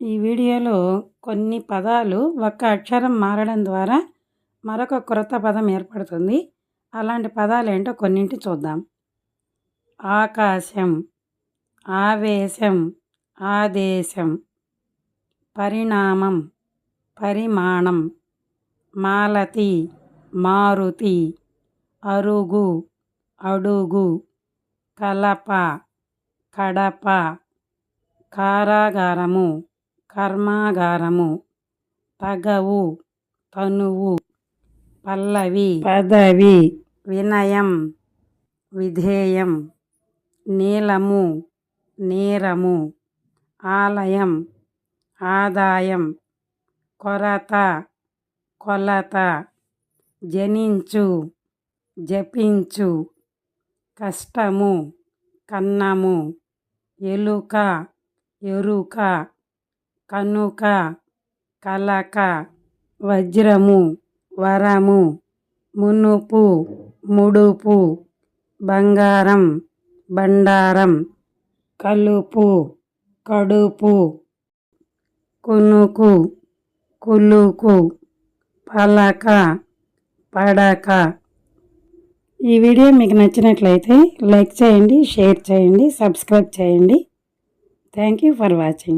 ఈ వీడియోలో కొన్ని పదాలు ఒక్క అక్షరం మారడం ద్వారా మరొక క్రొత్త పదం ఏర్పడుతుంది. అలాంటి పదాలు ఏంటో కొన్నింటి చూద్దాం. ఆకాశం ఆవేశం ఆదేశం పరిణామం పరిమాణం మాలతి మారుతి అరుగు అడుగు కలప కడప కారాగారము కర్మాగారము. తగవు తనువు పల్లవి పదవి వినయం విధేయం నీలము నేరము ఆలయం ఆదాయం కొరత కొలత జనించు జపించు కష్టము కన్నము ఎలుక ఎరుక కనుక కలక వజ్రము వరము మునుపు ముడుపు బంగారం బండారం కలుపు కడుపు కునుకు కులుకు పలక పడక. ఈ వీడియో మీకు నచ్చినట్లయితే లైక్ చేయండి షేర్ చేయండి సబ్స్క్రైబ్ చేయండి. Thank you for watching